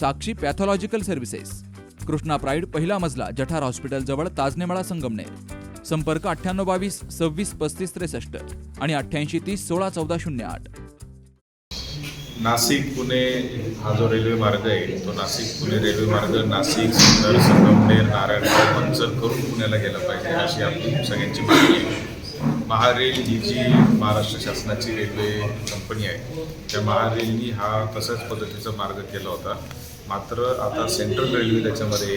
Sakshi pathological services. Krishna pride पहिला मजला जठार hospital जवळ ताजनेमाळा संगमनेर. संपर्क अठ्ठ्याण्णव बावीस सव्वीस पस्तीस त्रेसष्ट आणि अठ्ठ्याऐंशी तीस सोळा चौदा शून्य आठ. नाशिक पुणे हा जो रेल्वे मार्ग आहे तो नाशिक पुणे रेल्वे मार्ग नाशिक सुंदर संगमनेर नारायणगाव पंचर करून पुण्याला गेला पाहिजे अशी आपली सगळ्यांची मागणी आहे. महारेल ही जी महाराष्ट्र शासनाची रेल्वे कंपनी आहे त्या महारेलनी हा तशाच पद्धतीचा मार्ग केला होता. मात्र आता सेंट्रल रेल्वे त्याच्यामध्ये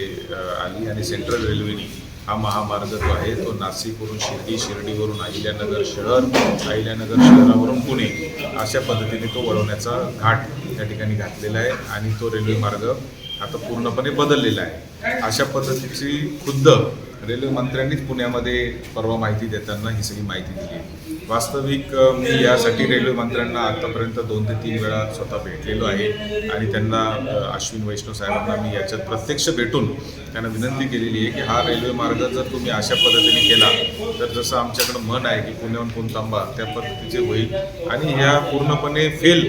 आली आणि सेंट्रल रेल्वेने हा महामार्ग जो आहे तो नाशिकवरून शिर्डी शिर्डीवरून अहिल्यानगर शहर अहिल्यानगर शहरावरून पुणे अशा पद्धतीने तो वळवण्याचा घाट त्या ठिकाणी घातलेला आहे आणि तो रेल्वे मार्ग आता पूर्णपणे बदललेला आहे. अशा पद्धतीची खुद्द रेल्वे मंत्र्यांनीच पुण्यामध्ये परवा माहिती देताना ही सगळी माहिती दिली. वास्तविक मी यासाठी रेल्वे मंत्र्यांना आतापर्यंत दोन ते तीन वेळा स्वतः भेटलेलो आहे. आणि त्यांना अश्विन वैष्णव साहेबांना मी याच्यात प्रत्यक्ष भेटून त्यांना विनंती केलेली आहे की हा रेल्वे मार्ग जर तुम्ही अशा पद्धतीने केला तर जसं आमच्याकडं मन आहे की पुण्याहून कोणतांबा त्या पद्धतीचे होईल. आणि ह्या पूर्णपणे फेल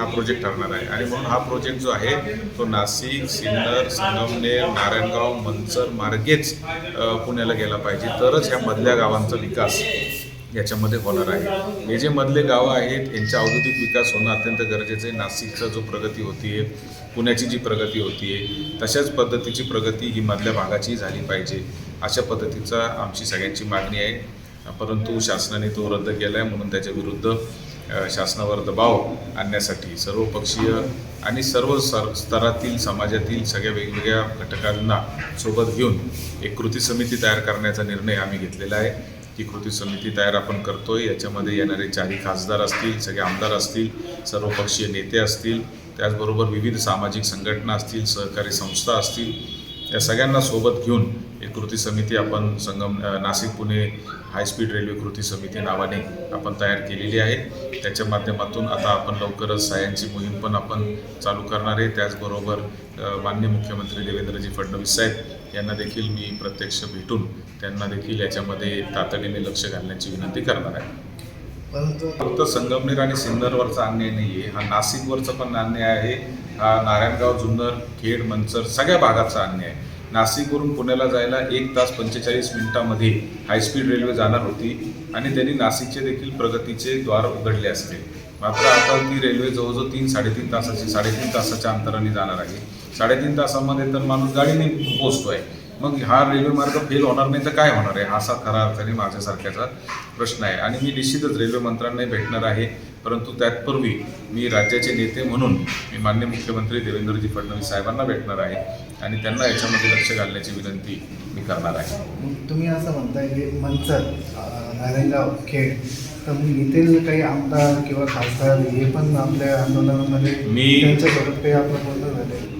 हा प्रोजेक्ट ठरणार आहे. आणि म्हणून हा प्रोजेक्ट जो आहे तो नाशिक सिन्नर संगमनेर नारायणगाव मंचर मार्गेच पुण्याला गेला पाहिजे. तरच ह्या मधल्या गावांचा विकास याच्यामध्ये होणार आहे. हे जे मधले गावं आहेत यांचा औद्योगिक विकास होणं अत्यंत गरजेचं आहे. नाशिकचा जो प्रगती होतीये पुण्याची जी प्रगती होतीये तशाच पद्धतीची प्रगती ही मधल्या भागाची झाली पाहिजे. अशा पद्धतीचा आमची सगळ्यांची मागणी आहे. परंतु शासनाने तो रद्द केला आहे म्हणून त्याच्या विरुद्ध शासनावर दबाव आणण्यासाठी सर्वपक्षीय आणि सर्व सर स्तरातील समाजातील सगळ्या वेगवेगळ्या घटकांना सोबत घेऊन एक कृती समिती तयार करण्याचा निर्णय आम्ही घेतलेला आहे. ती कृती समिती तयार आपण करतोय. याच्यामध्ये येणारे चारही खासदार असतील सगळे आमदार असतील सर्वपक्षीय नेते असतील त्याचबरोबर विविध सामाजिक संघटना असतील सहकारी संस्था असतील या सगळ्यांना सोबत घेऊन एक कृती समिती आपण Sangam Nashik Pune high speed railway कृती समिती नावाने आपण तयार केलेली आहे. त्याच्या माध्यमातून आता आपण लवकरच सायांची मोहीम पण आपण चालू करणार आहे. त्याचबरोबर मान्य माननीय मुख्यमंत्री देवेंद्रजी फडणवीस साहेब यांना देखील मी प्रत्यक्ष भेटून त्यांना देखील याच्यामध्ये तातडीने लक्ष घालण्याची विनंती करणार आहे. परंतु फक्त संगमनेर आणि सिन्नरवरचा अन्याय नाही आहे हा नाशिकवरचा पण अन्याय आहे हा नारायणगाव जुन्नर खेड मंचर सगळ्या भागाचा अन्याय आहे. नाशिकवरून पुण्याला जायला एक तास पंचेचाळीस मिनिटामध्ये हायस्पीड रेल्वे जाणार होती आणि त्यांनी नाशिकचे देखील प्रगतीचे द्वार उघडले असते मात्र आता ती रेल्वे जवळजवळ तीन साडेतीन तासाची साडेतीन तासाच्या अंतराने जाणार आहे. साडेतीन तासामध्ये तर माणूस गाडीने पोचतोय. मग हा रेल्वे मार्ग फेल होणार नाही तर काय होणार आहे? हा असा खरा अर्थाने माझ्यासारख्याचा प्रश्न आहे. आणि मी निश्चितच रेल्वे मंत्र्यांनाही भेटणार आहे. परंतु त्यापूर्वी मी राज्याचे नेते म्हणून मी मान्य मुख्यमंत्री देवेंद्रजी फडणवीस साहेबांना भेटणार आहे. आणि त्यांना याच्यामध्ये लक्ष घालण्याची विनंती मी करणार आहे. तुम्ही असं म्हणताय की मंचर नारायणगाव खेड तर येथील काही आमदार किंवा खासदार हे पण आपल्या आंदोलनामध्ये मी- त्यांच्यासोबत काही झालंय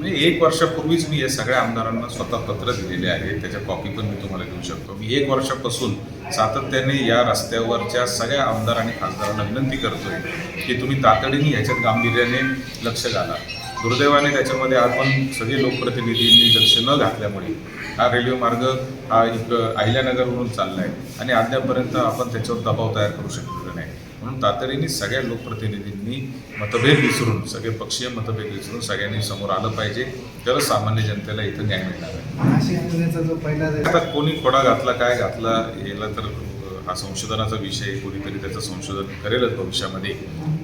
म्हणजे एक वर्षापूर्वीच मी या सगळ्या आमदारांना स्वतः पत्र दिलेले आहे. त्याच्या कॉपी पण मी तुम्हाला देऊ शकतो. मी एक वर्षापासून सातत्याने या रस्त्यावरच्या सगळ्या आमदार आणि खासदारांना विनंती करतोय की तुम्ही तातडीने ह्याच्यात गांभीर्याने लक्ष घाला. दुर्दैवाने त्याच्यामध्ये आपण सगळे लोकप्रतिनिधींनी लक्ष न घातल्यामुळे हा रेल्वे मार्ग हा एक अहिल्यानगरवरून चालला आहे आणि अद्यापपर्यंत आपण त्याच्यावर दबाव तयार करू शकतो. म्हणून तातडीने सगळ्या लोकप्रतिनिधींनी मतभेद विसरून सगळे पक्षीय मतभेद विसरून सगळ्यांनी समोर आलं पाहिजे. तरच सामान्य जनतेला इथं न्याय मिळणार आहे. आता कोणी खोडा घातला काय घातला याला तर हा संशोधनाचा विषय कोणीतरी त्याचं संशोधन करेलच भविष्यामध्ये.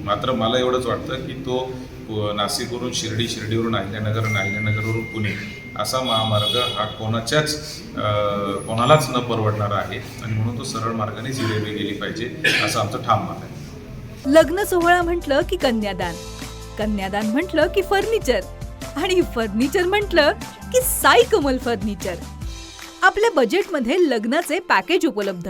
मात्र मला एवढंच वाटतं की तो नाशिकवरून शिर्डी शिर्डीवरून अहिल्यानगर आणि अहिल्यानगरवरून पुणे असा महामार्ग हा कोणाच्याच कोणालाच न परवडणारा आहे. आणि म्हणून तो सरळ मार्गाने जी रेल्वे गेली पाहिजे असं आमचं ठाम मत आहे. लग्न सोहळा म्हटलं की कन्यादान. कन्यादान म्हटलं की फर्निचर. आणि फर्निचर म्हटलं की साई कमल फर्निचर. आपल्या बजेटमध्ये लग्नाचे पॅकेज उपलब्ध.